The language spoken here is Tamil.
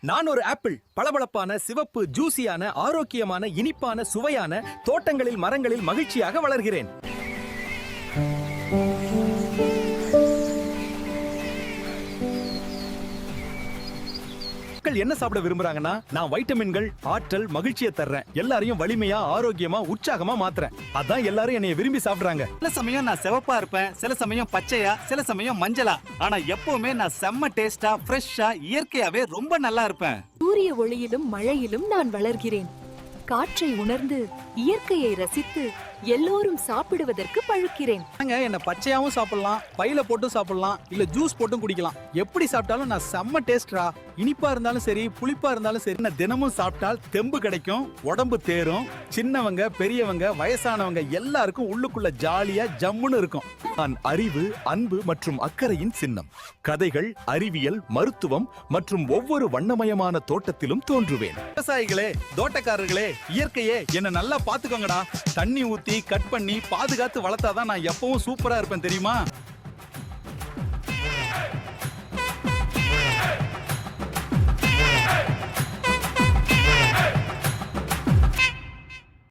நான் ஒரு ஆப்பிள் பளபளப்பான சிவப்பு ஜூசியான ஆரோக்கியமான இனிப்பான சுவையான தோட்டங்களில் மரங்களில் மகிழ்ச்சியாக வளர்கிறேன். மக்கள் என்ன சாப்பிட விரும்புறாங்கன்னா நான் வைட்டமின்கள் ஆற்றல் மகிழ்ச்சியை தர்றேன். எல்லாரையும் வலிமையா ஆரோக்கியமா உற்சாகமா மாத்துறேன். அதான் எல்லாரும் என்னைய விரும்பி சாப்பிடுறாங்க. சில சமயம் நான் சிவப்பா இருப்பேன் சில சமயம் பச்சையா சில சமயம் மஞ்சளா. ஆனா எப்பவுமே நான் செம்ம டேஸ்டா ஃப்ரெஷ்ஷா இயற்கையாவே ரொம்ப நல்லா இருப்பேன். சூரிய ஒளியிலும் மழையிலும் நான் வளர்கிறேன். காற்றை உணர்ந்து இயற்கையை ரசித்து எல்லோரும் சாப்பிடுவதற்கு பழுக்கிறேன். நாங்க என்ன பச்சையாவும் சாப்பிடலாம் பையில போட்டும் சாப்பிடலாம் இல்ல ஜூஸ் போட்டும் குடிக்கலாம். எப்படி சாப்பிட்டாலும் நான் செம்ம டேஸ்ட்ரா இனிப்பா இருந்தாலும் சரி புளிப்பா இருந்தாலும் சரி நான் தினமும் சாப்பிட்டால் தெம்பு கிடைக்கும் உடம்பு தேரும். சின்னவங்க பெரியவங்க வயசானவங்க எல்லாருக்கும் உள்ளுக்குள்ள ஜாலியா ஜம்முன்னு இருக்கும். நான் அறிவு அன்பு மற்றும் அக்கறையின் சின்னம். கதைகள் அறிவியல் மருத்துவம் மற்றும் ஒவ்வொரு வண்ணமயமான தோட்டத்திலும் தோன்றுவேன். விவசாயிகளே தோட்டக்காரர்களே இயற்கையே என்ன நல்லா பாத்துக்கோங்கடா தண்ணி ஊத்தி கட் பண்ணி பாதுகாத்து வளர்த்தாதான் நான் எப்பவும் சூப்பரா இருப்பேன் தெரியுமா?